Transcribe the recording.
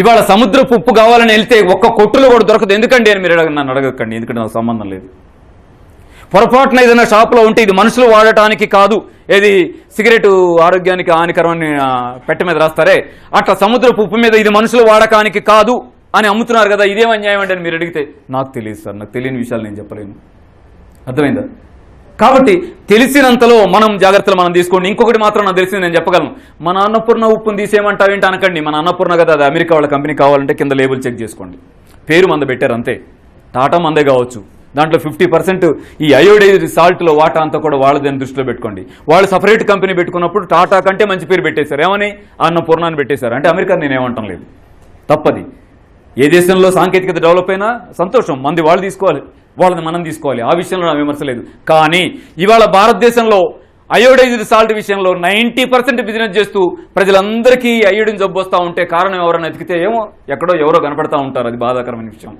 ఇవాళ సముద్రపు ఉప్పు కావాలని వెళ్తే ఒక్క కొట్టులో కూడా దొరకదు. ఎందుకండి అని మీరు నన్ను అడగకండి. ఎందుకంటే నాకు సంబంధం లేదు. పొరపాటున ఏదైనా షాప్లో ఉంటే ఇది మనుషులు వాడటానికి కాదు. ఏది సిగరెట్ ఆరోగ్యానికి హానికరమని పెట్ట పెట్టె మీద రాస్తారే? అట్లా సముద్రపు ఉప్పు మీద ఇది మనుషులు వాడకానికి కాదు అని అమ్ముతున్నారు కదా ఇదేం అన్యాయం అంటే అని మీరు అడిగితే నాకు తెలియదు సార్. నాకు తెలియని విషయాలు నేను చెప్పలేను. అర్థమైందా? కాబట్టి తెలిసినంతలో మనం జాగ్రత్తలు మనం తీసుకోండి. ఇంకొకటి మాత్రం నాకు తెలిసింది నేను చెప్పగలను. మన అన్నపూర్ణ ఉప్పును తీసేయమంటావేంటి అనకండి. మన అన్నపూర్ణ కదా అది అమెరికా వాళ్ళ కంపెనీ కావాలంటే కింద లేబుల్ చెక్ చేసుకోండి. పేరు మంద పెట్టారు అంతే. టాటా మందే కావచ్చు. దాంట్లో ఫిఫ్టీ పర్సెంట్ ఈ అయోడైజ్ సాల్ట్లో వాటా అంతా కూడా వాళ్ళదని దృష్టిలో పెట్టుకోండి. వాళ్ళు సపరేట్ కంపెనీ పెట్టుకున్నప్పుడు టాటా కంటే మంచి పేరు పెట్టేశారు. ఏమని? అన్నపూర్ణ అని పెట్టేశారు. అంటే అమెరికా నేను ఏమంటాం లేదు. తప్పది. ఏ దేశంలో సాంకేతికత డెవలప్ అయినా సంతోషం. మంది వాళ్ళు తీసుకోవాలి. వాళ్ళని మనం తీసుకోవాలి. ఆ విషయంలో నా విమర్శ లేదు. కానీ ఇవాళ భారతదేశంలో అయోడైజ్డ్ సాల్ట్ విషయంలో నైంటీ పర్సెంట్ బిజినెస్ చేస్తూ ప్రజలందరికీ అయోడిన్ జబ్బు వస్తూ ఉంటే కారణం ఎవరైనా ఎతికితే ఏమో ఎక్కడో ఎవరో కనపడతా ఉంటారు. అది బాధాకరమైన విషయం.